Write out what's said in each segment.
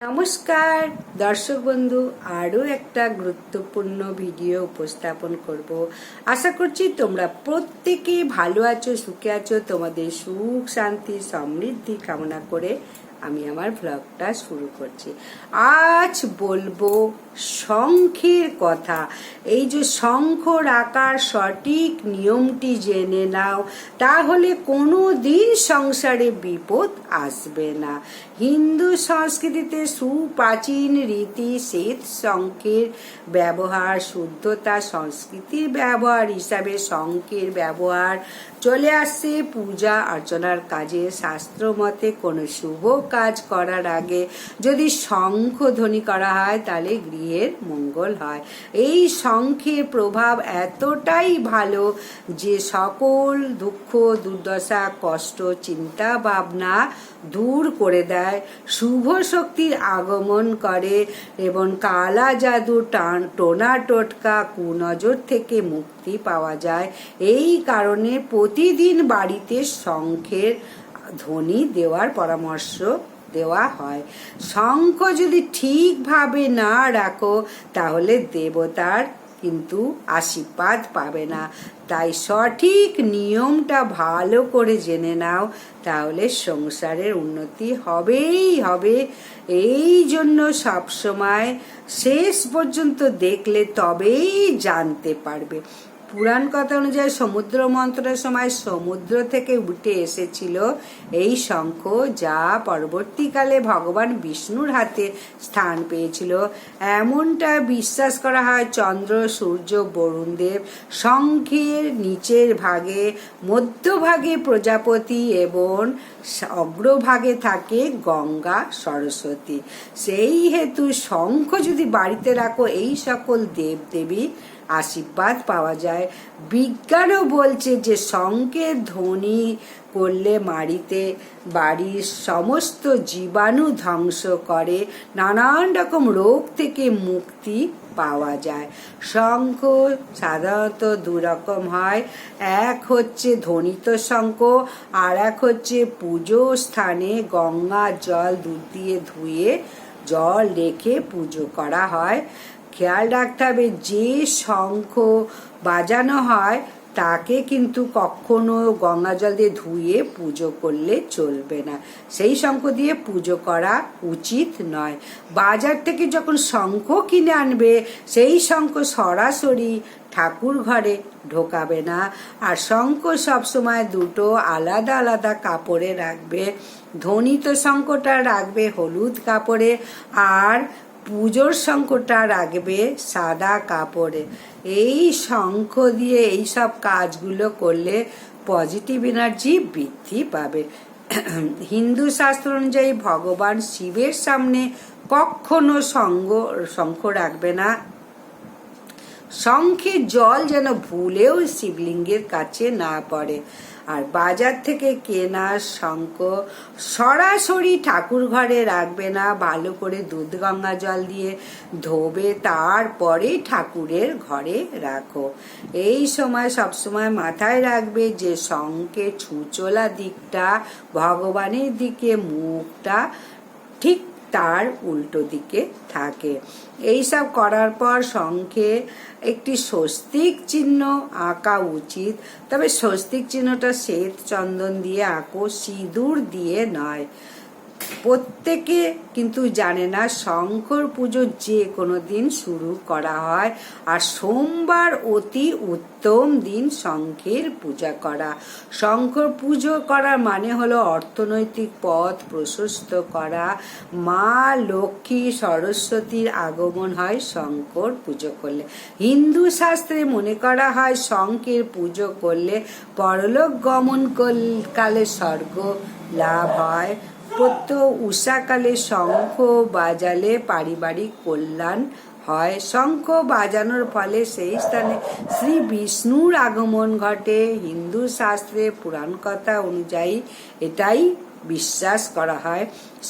নমস্কার, দর্শক বন্ধু, আরও একটা গুরুত্বপূর্ণ ভিডিও উপস্থাপন করব। আশা করছি তোমরা প্রত্যেকে ভালো আছো, সুখে আছো, তোমাদের সুখ, শান্তি, সমৃদ্ধি কামনা করে আমি আমার ভ্লগটা শুরু করছি। আজ বলব শঙ্খের কথা। এই যে শঙ্খ রাখার সঠিক নিয়মটি জেনে নাও, তাহলে কোনো দিন সংসারে বিপদ আসবে না। হিন্দু সংস্কৃতিতে সুপ্রাচীন রীতি শ্বেত শঙ্খের ব্যবহার, শুদ্ধতা সংস্কৃতির ব্যবহার হিসাবে শঙ্খের ব্যবহার চলে আসছে। পূজা, অর্চনার কাজে, শাস্ত্র মতে কোনো শুভ কাজ করার আগে যদি শঙ্খ ধ্বনি করা হয়, তাহলে গৃহের মঙ্গল হয়। এই শঙ্খের প্রভাব এতটাই ভালো যে সকল দুঃখ, দুর্দশা, কষ্ট, চিন্তা ভাবনা দূর করে দেয়, শুভ শক্তির আগমন করে এবং কালা জাদু টান, টোনা টোটকা, কুনজর থেকে মুক্তি পাওয়া যায়। এই কারণে প্রতিদিন বাড়িতে শঙ্খের ধ্বনি দেওয়ার পরামর্শ দেওয়া হয়। শঙ্খ যদি ঠিকভাবে না রাখো, তাহলে দেবতার কিন্তু আশীর্বাদ পাবে না। তাই সঠিক নিয়মটা ভালো করে জেনে নাও, তাহলে সংসারের উন্নতি হবেই হবে। এই জন্য সবসময় শেষ পর্যন্ত দেখলে তবেই জানতে পারবে। পুরাণ কথা অনুযায়ী সমুদ্র মন্থনের সময় সমুদ্র থেকে উঠে এসেছিল এই শঙ্খ, যা পরবর্তীকালে ভগবান বিষ্ণুর হাতে স্থান পেয়েছিল। এমনটা বিশ্বাস করা হয় চন্দ্র, সূর্য বরুণদেব শঙ্খের নিচের ভাগে, মধ্যভাগে প্রজাপতি এবং অগ্রভাগে থাকে গঙ্গা, সরস্বতী। সেই হেতু শঙ্খ যদি বাড়িতে রাখো, এই সকল দেব দেবী আশীর্বাদ পাওয়া যায়। বিজ্ঞানও বলছে যে শঙ্কের ধ্বনি করলে মাড়িতে বাড়ির সমস্ত জীবাণু ধ্বংস করে, নানান রকম রোগ থেকে মুক্তি পাওয়া যায়। শঙ্খ সাধারণত দু রকম হয়। এক হচ্ছে ধ্বনিত শঙ্খ, আর এক হচ্ছে পুজো স্থানে গঙ্গা জল দুধ দিয়ে ধুয়ে জল রেখে পুজো করা হয়। খেয়াল রাখতে হবে, যে শঙ্খ বাজানো হয় তাকে কিন্তু কখনো গঙ্গা জল দিয়ে ধুয়ে পুজো করলে চলবে না। সেই শঙ্খ দিয়ে পুজো করা উচিত নয়। বাজার থেকে যখন শঙ্খ কিনে আনবে, সেই শঙ্খ সরাসরি ঠাকুর ঘরে ঢোকাবে না। আর শঙ্খ সবসময় দুটো আলাদা আলাদা কাপড়ে রাখবে। ধ্বনিত শঙ্খটা রাখবে হলুদ কাপড়ে। আর পুজোর শঙ্খটা রাখবে সাদা কাপড়ে। এই শঙ্খ দিয়ে এই সব কাজগুলো করলে পজিটিভ এনার্জি বৃদ্ধি পাবে। হিন্দু শাস্ত্র অনুযায়ী ভগবান শিবের সামনে কখনো সঙ্গ, শঙ্খ রাখবে না। শঙ্খের জল যেন ভুলেও শিবলিঙ্গের কাছে না পড়ে। আর বাজার থেকে কেনা শঙ্খ সরাসরি ঠাকুর ঘরে রাখবে না। ভালো করে দুধ, গঙ্গা জল দিয়ে ধোবে, তারপরে ঠাকুরের ঘরে রাখো। এই সময় সবসময় মাথায় রাখবে যে শঙ্খের ছুচোলা দিকটা, ভগবানের দিকে মুখটা ঠিক তার উল্টো দিকে থাকে। এইসব করার পর শঙ্খে একটি স্বস্তিক চিহ্ন আঁকা উচিত, তবে স্বস্তিক চিহ্নটা শ্বেত চন্দন দিয়ে আঁকো, সিঁদুর দিয়ে নয়। প্রত্যেকে কিন্তু জানে না শঙ্কর পুজো যে কোনো দিন শুরু করা হয় আর সোমবার অতি উত্তম দিন শঙ্খের পূজা করা। শঙ্কর পুজো করার মানে হলো অর্থনৈতিক পথ প্রশস্ত করা। মা লক্ষ্মী সরস্বতীর আগমন হয় শঙ্কর পুজো করলে। হিন্দু শাস্ত্রে মনে করা হয় শঙ্কের পুজো করলে পরলোক গমন কালে স্বর্গ লাভ হয়। প্রত্য উষাকালে শঙ্খ বাজালে পারিবারিক কল্যাণ হয়। শঙ্খ বাজানোর ফলে সেই স্থানে শ্রী বিষ্ণুর আগমন ঘটে। হিন্দু শাস্ত্রে পুরাণ কথা অনুযায়ী এটাই বিশ্বাস করা হয়।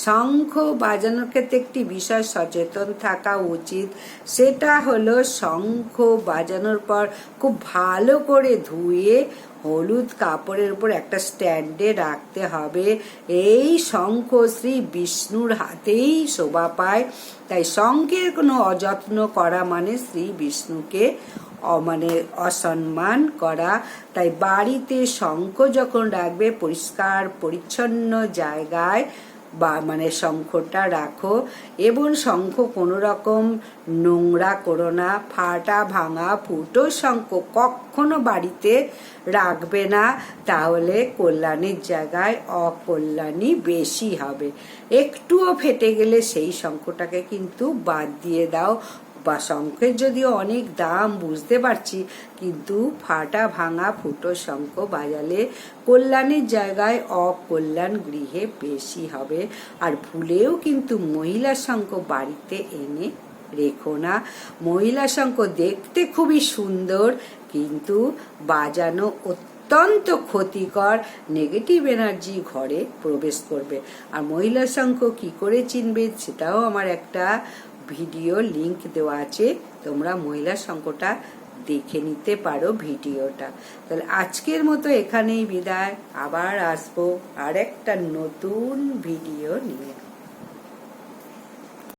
শঙ্খ বাজানোর ক্ষেত্রে একটি বিষয় সচেতন থাকা উচিত। সেটা হলো শঙ্খ বাজানোর পর খুব ভালো করে ধুয়ে হলুদ কাপড়ের উপর একটা স্ট্যান্ডে রাখতে হবে। এই শঙ্খ শ্রী বিষ্ণুর হাতেই শোভা পায়। তাই শঙ্খের কোনো অযত্ন করা মানে শ্রী বিষ্ণুকে মানে অসম্মান করা। তাই বাড়িতে শঙ্খ যখন রাখবে, পরিষ্কার, পরিচ্ছন্ন জায়গায় বা মানে শঙ্খটা রাখো। এবং শঙ্খ কোনো রকম নোংরা করো না, ফাটা, ভাঙা, ফুটো শঙ্খ কখনো বাড়িতে রাখবে না। তাহলে কল্যাণের জায়গায় অকল্যাণই বেশি হবে। একটুও ফেটে গেলে সেই শঙ্খটাকে কিন্তু বাদ দিয়ে দাও। বা শঙ্খের যদিও অনেক দাম বুঝতে পারছি, কিন্তু ফাটা ভাঙা ফুটো শঙ্খ বাজালে কল্যাণের জায়গায় অকল্যাণ গৃহে বেশি হবে। আর ভুলেও কিন্তু মহিলা শঙ্খ বাড়িতে এনে রেখো না। মহিলা শঙ্খ দেখতে খুবই সুন্দর, কিন্তু বাজানো অত্যন্ত ক্ষতিকর নেগেটিভ এনার্জি ঘরে প্রবেশ করবে। আর মহিলা শঙ্খ কি করে চিনবে সেটাও আমার একটা ভিডিও লিংক দেওয়া আছে, তোমরা মহিলা সংকটা দেখে নিতে পারো ভিডিওটা। তাহলে আজকের মতো এখানেই বিদায়। আবার আসব আর একটা নতুন ভিডিও নিয়ে।